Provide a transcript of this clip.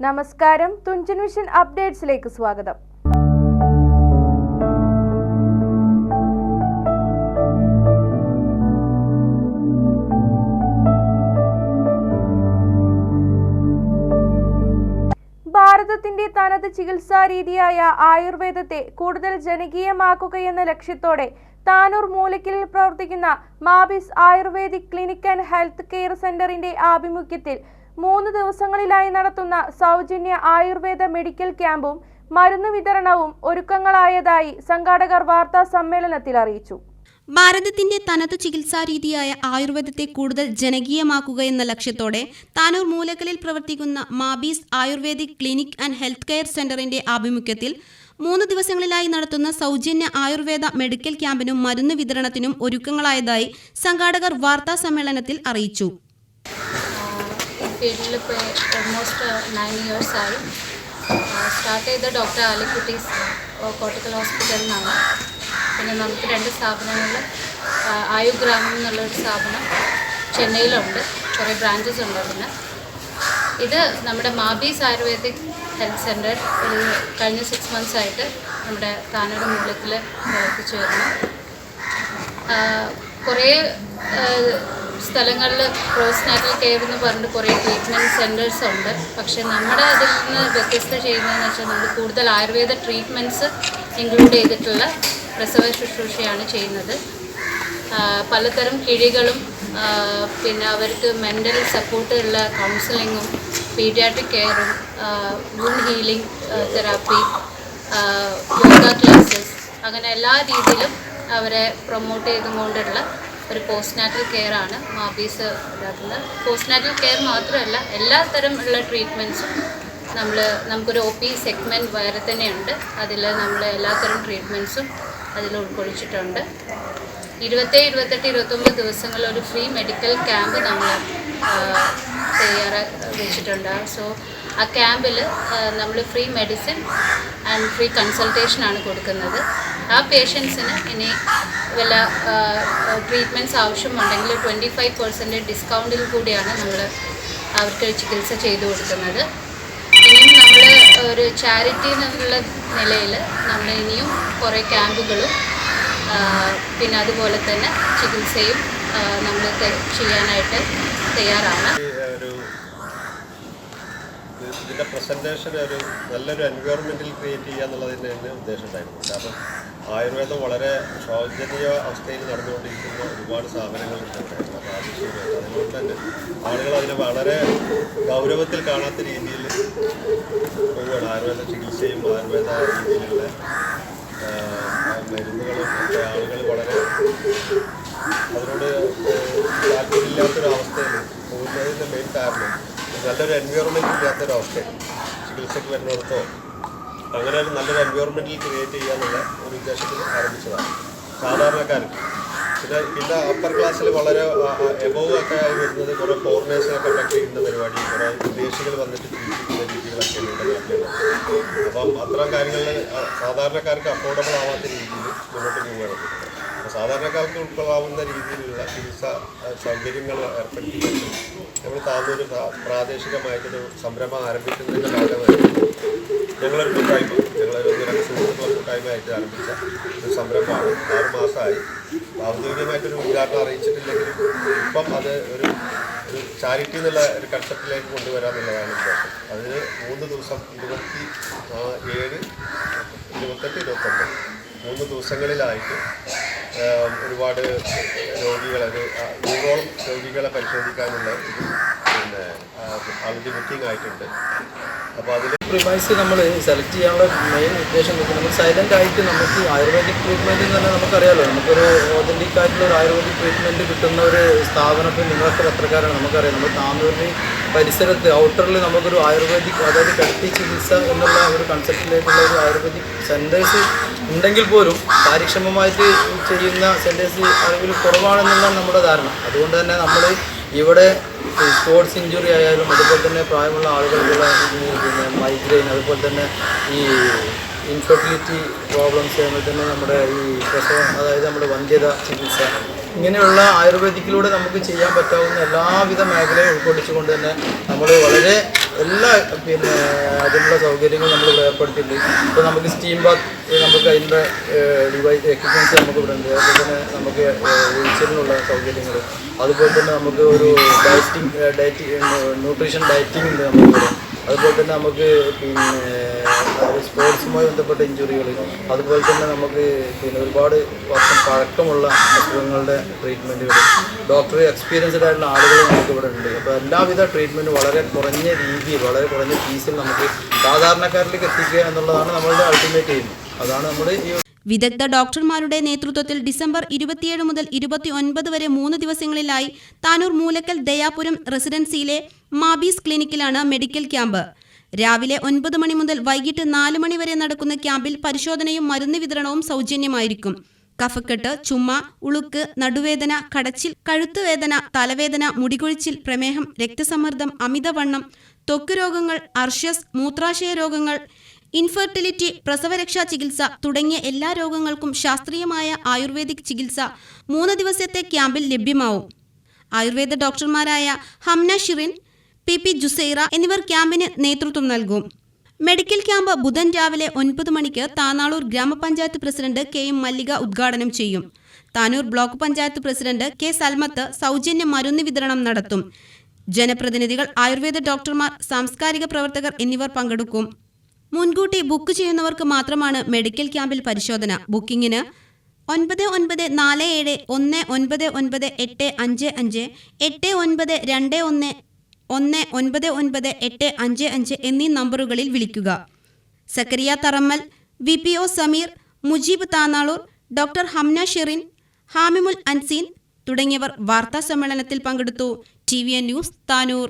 നമസ്കാരം. തുഞ്ചൻ മിഷൻ അപ്ഡേറ്റ്സിലേക്ക് സ്വാഗതം. ഭാരതത്തിന്റെ തനത് ചികിത്സാ രീതിയായ ആയുർവേദത്തെ കൂടുതൽ ജനകീയമാക്കുകയെന്ന ലക്ഷ്യത്തോടെ താനൂർ മൂലക്കിൽ പ്രവർത്തിക്കുന്ന Mabis ayurvedic clinic and health care സെന്ററിന്റെ ആഭിമുഖ്യത്തിൽ മൂന്ന് ദിവസങ്ങളിലായി നടത്തുന്ന സൗജന്യ ആയുർവേദ മെഡിക്കൽ ക്യാമ്പും മരുന്ന് വിതരണവും ഒരുക്കങ്ങളായതായി സംഘാടകർ വാർത്താ സമ്മേളനത്തിൽ അറിയിച്ചു. ഭാരതത്തിന്റെ തനത് ചികിത്സാ രീതിയായ ആയുർവേദത്തെ കൂടുതൽ ജനകീയമാക്കുക എന്ന ലക്ഷ്യത്തോടെ താനൂർ മൂലക്കലിൽ പ്രവർത്തിക്കുന്ന Mabees ayurvedic clinic and health care സെന്ററിന്റെ ആഭിമുഖ്യത്തിൽ മൂന്ന് ദിവസങ്ങളിലായി നടത്തുന്ന സൗജന്യ ആയുർവേദ മെഡിക്കൽ ക്യാമ്പിനും മരുന്ന് വിതരണത്തിനും ഒരുക്കങ്ങളായതായി സംഘാടകർ വാർത്താ സമ്മേളനത്തിൽ അറിയിച്ചു. ഫീൽഡിൽ ഇപ്പോൾ ഓൾമോസ്റ്റ് നയൻ ഇയേഴ്സായി സ്റ്റാർട്ട് ചെയ്ത ഡോക്ടർ ആലിക്കുട്ടീസ് കോട്ടക്കൽ ഹോസ്പിറ്റലിൽ നിന്നാണ് പിന്നെ നമുക്ക് രണ്ട് സ്ഥാപനങ്ങൾ ആയുഗ്രാമം എന്നുള്ളൊരു സ്ഥാപനം ചെന്നൈയിലുണ്ട്. കുറേ ബ്രാഞ്ചസ് ഉണ്ട് അതിന്. ഇത് നമ്മുടെ മാബീസ് ആയുർവേദിക് ഹെൽത്ത് സെന്റർ ഒരു കഴിഞ്ഞ സിക്സ് മന്ത്സ് ആയിട്ട് നമ്മുടെ താനൂർ മൂലത്തിൽ പ്രവർത്തിച്ചു വരുന്നു. കുറേ സ്ഥലങ്ങളിൽ ക്രോസ് നാറ്റൽ കെയർ എന്ന് പറഞ്ഞിട്ട് കുറേ ട്രീറ്റ്മെന്റ് സെന്റേഴ്സ് ഉണ്ട്. പക്ഷേ നമ്മുടെ അതിൽ നിന്ന് വ്യത്യസ്ത ചെയ്യുന്നതെന്ന് വെച്ചാൽ നമ്മൾ കൂടുതൽ ആയുർവേദ ട്രീറ്റ്മെന്റ്സ് ഇൻക്ലൂഡ് ചെയ്തിട്ടുള്ള പ്രസവ ശുശ്രൂഷയാണ് ചെയ്യുന്നത്. പലതരം കിഴികളും പിന്നെ അവർക്ക് മെന്റൽ സപ്പോർട്ടുള്ള കൗൺസിലിങ്ങും paediatric കെയറും wound healing therapy yoga classes അങ്ങനെ എല്ലാ രീതിയിലും അവരെ പ്രൊമോട്ട് ചെയ്തുകൊണ്ടുള്ള ഒരു പോസ്റ്റ് നാറ്റൽ കെയർ ആണ് മാബീസ് ഇതാക്കുന്നത് പോസ്റ്റ് നാറ്റൽ കെയർ മാത്രമല്ല എല്ലാ തരം ഉള്ള ട്രീറ്റ്മെന്റ്സും നമ്മൾ നമുക്കൊരു ഒ പി സെഗ്മെന്റ് വേറെ തന്നെയുണ്ട്. അതിൽ നമ്മൾ എല്ലാത്തരം ട്രീറ്റ്മെന്റ്സും അതിൽ ഉൾക്കൊള്ളിച്ചിട്ടുണ്ട്. ഇരുപത്തേഴ് ഇരുപത്തെട്ട് ഇരുപത്തൊമ്പത് ദിവസങ്ങളിൽ ഒരു ഫ്രീ മെഡിക്കൽ ക്യാമ്പ് നമ്മൾ തയ്യാറാ വെച്ചിട്ടുണ്ട്. സോ ആ ക്യാമ്പിൽ നമ്മൾ ഫ്രീ മെഡിസിൻ ആൻഡ് ഫ്രീ കൺസൾട്ടേഷനാണ് കൊടുക്കുന്നത്. ആ പേഷ്യൻസിന് ഇനി വല്ല ട്രീറ്റ്മെന്റ്സ് ആവശ്യമുണ്ടെങ്കിൽ ട്വന്റി ഫൈവ് പെർസെന്റേജ് ഡിസ്കൗണ്ടിൽ കൂടിയാണ് നമ്മൾ അവർക്ക് ചികിത്സ ചെയ്തു കൊടുക്കുന്നത്. ഇനിയും നമ്മൾ ഒരു ചാരിറ്റി എന്നുള്ള നിലയിൽ നമ്മൾ ഇനിയും കുറേ ക്യാമ്പുകളും പിന്നെ അതുപോലെ തന്നെ ചികിത്സയും നമ്മൾ ചെയ്യാനായിട്ട് തയ്യാറാണ്. ഒരു ഇതിന്റെ പ്രസന്റേഷൻ ഒരു നല്ലൊരു എൻവയോൺമെന്റിൽ ക്രിയേറ്റ് ചെയ്യുക എന്നുള്ളതിന്റെ തന്നെ ഉദ്ദേശം ഉണ്ടായിരുന്നു കാരണം ആയുർവേദം വളരെ ശോചനീയ അവസ്ഥയിൽ നടന്നുകൊണ്ടിരിക്കുന്ന ഒരുപാട് കേരള പ്രാദേശികമായിട്ട് അതുകൊണ്ട് തന്നെ ആളുകൾ അതിനെ വളരെ ഗൗരവത്തിൽ കാണാത്ത രീതിയിൽ പോവുകയാണ്. ആയുർവേദ ചികിത്സയും ആയുർവേദ രീതിയിലുള്ള മരുന്നുകളും ഒക്കെ ആളുകൾ വളരെ അതിനോട് താല്പര്യമില്ലാത്തൊരവസ്ഥയിൽ പോകുന്നതിന്റെ മെയിൻ കാരണം നല്ലൊരു എൻവയോൺമെന്റ് ഇല്ലാത്തൊരവസ്ഥയാണ് ചികിത്സയ്ക്ക് വരുന്നിടത്തോ. അങ്ങനെ ഒരു നല്ലൊരു എൻവയോൺമെന്റിൽ ക്രിയേറ്റ് ചെയ്യാനുള്ള ഒരു ഉദ്ദേശത്തിൽ ആരംഭിച്ചതാണ്. സാധാരണക്കാർക്ക് പിന്നെ പിന്നെ അപ്പർ ക്ലാസ്സിൽ വളരെ എബോവ് ഒക്കെ ആയി വരുന്നത് കുറേ ഫോറിനേഴ്സിനെ കണ്ടക്ട് ചെയ്യുന്ന പരിപാടി കുറേ വിദേശികൾ വന്നിട്ട് ചികിത്സിക്കുന്ന രീതികളൊക്കെ അപ്പം അത്തരം കാര്യങ്ങളിൽ സാധാരണക്കാർക്ക് അഫോർഡബിൾ ആവാത്ത രീതിയിൽ മുന്നോട്ട് പോവുകയാണ്. അപ്പോൾ സാധാരണക്കാർക്ക് ഉൾക്കൊള്ളാവുന്ന രീതിയിലുള്ള ചികിത്സ സൗകര്യങ്ങൾ ഏർപ്പെടുത്തിക്കൊണ്ട് നമ്മൾ താന്നൂർ പ്രാ- പ്രാദേശികമായിട്ടൊരു സംരംഭം ആരംഭിക്കുന്നതിന്റെ ഭാഗമായിട്ട് ഞങ്ങളൊരു കൂട്ടായ്മ ഞങ്ങളൊരു ഒന്ന് രണ്ട് സുഹൃത്തുക്കളുടെ കൂട്ടായ്മയായിട്ട് ആരംഭിച്ച ഒരു സംരംഭമാണ്. ആറ് മാസമായി. ഔദ്യോഗികമായിട്ടൊരു ഉദ്ഘാടനം അറിയിച്ചിട്ടില്ലെങ്കിലും ഇപ്പം അത് ഒരു ഒരു ചാരിറ്റി എന്നുള്ള ഒരു കൺസെപ്റ്റിലേക്ക് കൊണ്ടുവരാമെന്നുള്ളതാണ് ഉദ്ദേശം. അതിന് മൂന്ന് ദിവസം ഇരുപത്തി ഏഴ് ഇരുപത്തെട്ട് ഇരുപത്തൊമ്പത് മൂന്ന് ദിവസങ്ങളിലായിട്ട് ഒരുപാട് രോഗികളെ ഒരു നൂറോളം രോഗികളെ പരിശോധിക്കാനുള്ള പിന്നെ ആളുടെ ബുക്കിംഗ് ആയിട്ടുണ്ട്. അപ്പോൾ അതിൽ പ്രിമൈസ് നമ്മൾ സെലക്ട് ചെയ്യാനുള്ള മെയിൻ ഉദ്ദേശം നമ്മൾ സൈലന്റ് ആയിട്ട് നമുക്ക് ആയുർവേദിക് ട്രീറ്റ്മെന്റ് എന്ന് പറഞ്ഞാൽ നമുക്കറിയാലോ. നമുക്കൊരു ഓതന്റിക് ആയിട്ടുള്ള ഒരു ആയുർവേദിക് ട്രീറ്റ്മെന്റ് കിട്ടുന്ന ഒരു സ്ഥാപനത്തിൽ നിങ്ങളൊക്കെ എത്രക്കാരാണ് നമുക്കറിയാം. നമ്മൾ താന്നൂരിന് പരിസരത്ത് ഔട്ടറിൽ നമുക്കൊരു ആയുർവേദിക് അതായത് കിടത്തി ചികിത്സ എന്നുള്ള ഒരു കൺസെപ്റ്റിലേക്കുള്ള ഒരു ആയുർവേദിക് സെന്റേഴ്സ് ഉണ്ടെങ്കിൽ പോലും കാര്യക്ഷമമായിട്ട് ചെയ്യുന്ന സെന്റേഴ്സ് അറിവിൽ കുറവാണെന്നുള്ളതാണ് നമ്മുടെ ധാരണ. അതുകൊണ്ട് തന്നെ നമ്മൾ ഇവിടെ സ്പോർട്സ് ഇഞ്ചുറി ആയാലും അതുപോലെ തന്നെ പ്രായമുള്ള ആളുകൾക്കുള്ള പിന്നെ മൈഗ്രെയിൻ അതുപോലെ തന്നെ ഈ ഇൻഫെർട്ടിലിറ്റി പ്രോബ്ലംസ് അതുപോലെ തന്നെ നമ്മുടെ ഈ പ്രസവം അതായത് നമ്മുടെ വന്ധ്യത ചികിത്സ. ഇങ്ങനെയുള്ള ആയുർവേദിക്കിലൂടെ നമുക്ക് ചെയ്യാൻ പറ്റാവുന്ന എല്ലാവിധ മേഖലയും ഉൾക്കൊള്ളിച്ചുകൊണ്ട് തന്നെ നമ്മൾ വളരെ എല്ലാ പിന്നെ അതിനുള്ള സൗകര്യങ്ങളും നമ്മൾ ഏർപ്പെടുത്തിയിട്ടുണ്ട്. ഇപ്പോൾ നമുക്ക് സ്റ്റീം ബാത്ത് നമുക്ക് അതിന്റെ ഡിവൈസ് എക്യുപ്മെന്റ്സ് നമുക്ക് ഇവിടെ ഉണ്ട്. അതുപോലെ തന്നെ നമുക്ക് വീഴ്ചയിലുള്ള സൗകര്യങ്ങൾ അതുപോലെ തന്നെ നമുക്ക് ഒരു ഡയറ്റിംഗ് ഡയറ്റി ന്യൂട്രീഷൻ ഡയറ്റിംഗ് ഉണ്ട് നമുക്കിവിടെ അതുപോലെ തന്നെ നമുക്ക് പിന്നെ സ്പോർട്സുമായി ബന്ധപ്പെട്ട ഇഞ്ചുറികൾ അതുപോലെ തന്നെ നമുക്ക് പിന്നെ ഒരുപാട് വർഷം പഴക്കമുള്ള അസുഖങ്ങളുടെ ട്രീറ്റ്മെന്റുകൾ ഡോക്ടർ എക്സ്പീരിയൻസ്ഡ് ആയിട്ടുള്ള ആളുകൾ നമുക്ക് ഇവിടെ ഉണ്ട്. അപ്പോൾ എല്ലാവിധ ട്രീറ്റ്മെന്റും വളരെ കുറഞ്ഞ രീതി വളരെ കുറഞ്ഞ ഫീസിൽ നമുക്ക് സാധാരണക്കാരിലേക്ക് എത്തിക്കുക എന്നുള്ളതാണ് നമ്മളുടെ അൾട്ടിമേറ്റ് എയിം അതാണ് നമ്മൾ ഈ വിദഗ്ധ ഡോക്ടർമാരുടെ നേതൃത്വത്തിൽ ഡിസംബർ ഇരുപത്തിയേഴ് മുതൽ ഇരുപത്തി ഒൻപത് വരെ മൂന്ന് ദിവസങ്ങളിലായി താനൂർ മൂലക്കൽ ദയാപുരം റെസിഡൻസിയിലെ മാബീസ് ക്ലിനിക്കിലാണ് മെഡിക്കൽ ക്യാമ്പ്. രാവിലെ ഒൻപത് മണി മുതൽ വൈകിട്ട് നാല് മണി വരെ നടക്കുന്ന ക്യാമ്പിൽ പരിശോധനയും മരുന്ന് വിതരണവും സൗജന്യമായിരിക്കും. കഫക്കെട്ട് ചുമ ഉളുക്ക് നടുവേദന കടച്ചിൽ കഴുത്തുവേദന തലവേദന മുടികൊഴിച്ചിൽ പ്രമേഹം രക്തസമ്മർദ്ദം അമിതവണ്ണം ത്വക്ക് രോഗങ്ങൾ അർഷ്യസ് മൂത്രാശയ രോഗങ്ങൾ ഇൻഫെർട്ടിലിറ്റി പ്രസവരക്ഷാ ചികിത്സ തുടങ്ങിയ എല്ലാ രോഗങ്ങൾക്കും ശാസ്ത്രീയമായ ആയുർവേദിക് ചികിത്സ മൂന്ന് ദിവസത്തെ ക്യാമ്പിൽ ലഭ്യമാവും. ആയുർവേദ ഡോക്ടർമാരായ ഹംന ഷിറിൻ പി പി ജുസൈറ എന്നിവർ ക്യാമ്പിന് നേതൃത്വം നൽകും. മെഡിക്കൽ ക്യാമ്പ് ബുധൻ രാവിലെ ഒൻപത് മണിക്ക് താനാളൂർ ഗ്രാമപഞ്ചായത്ത് പ്രസിഡന്റ് കെ എം മല്ലിക ഉദ്ഘാടനം ചെയ്യും. Tanur block panchayat president K Salmath സൗജന്യ മരുന്ന് വിതരണം നടത്തും. ജനപ്രതിനിധികൾ ആയുർവേദ ഡോക്ടർമാർ സാംസ്കാരിക പ്രവർത്തകർ എന്നിവർ പങ്കെടുക്കും. മുൻകൂട്ടി ബുക്ക് ചെയ്യുന്നവർക്ക് മാത്രമാണ് മെഡിക്കൽ ക്യാമ്പിൽ പരിശോധന. ബുക്കിംഗിന് ഒൻപത് ഒൻപത് നാല് ഏഴ് ഒന്ന് ഒൻപത് ഒൻപത് എട്ട് അഞ്ച് അഞ്ച് എട്ട് ഒൻപത് രണ്ട് ഒന്ന് ഒന്ന് ഒൻപത് ഒൻപത് എട്ട് അഞ്ച് അഞ്ച് എന്നീ നമ്പറുകളിൽ വിളിക്കുക. Zakariya Tharammal V P O Sameer Mujeeb Thanalur doctor Hamna Sherin Hamimul Anseen തുടങ്ങിയവർ വാർത്താ സമ്മേളനത്തിൽ പങ്കെടുത്തു. T V N news Tanur.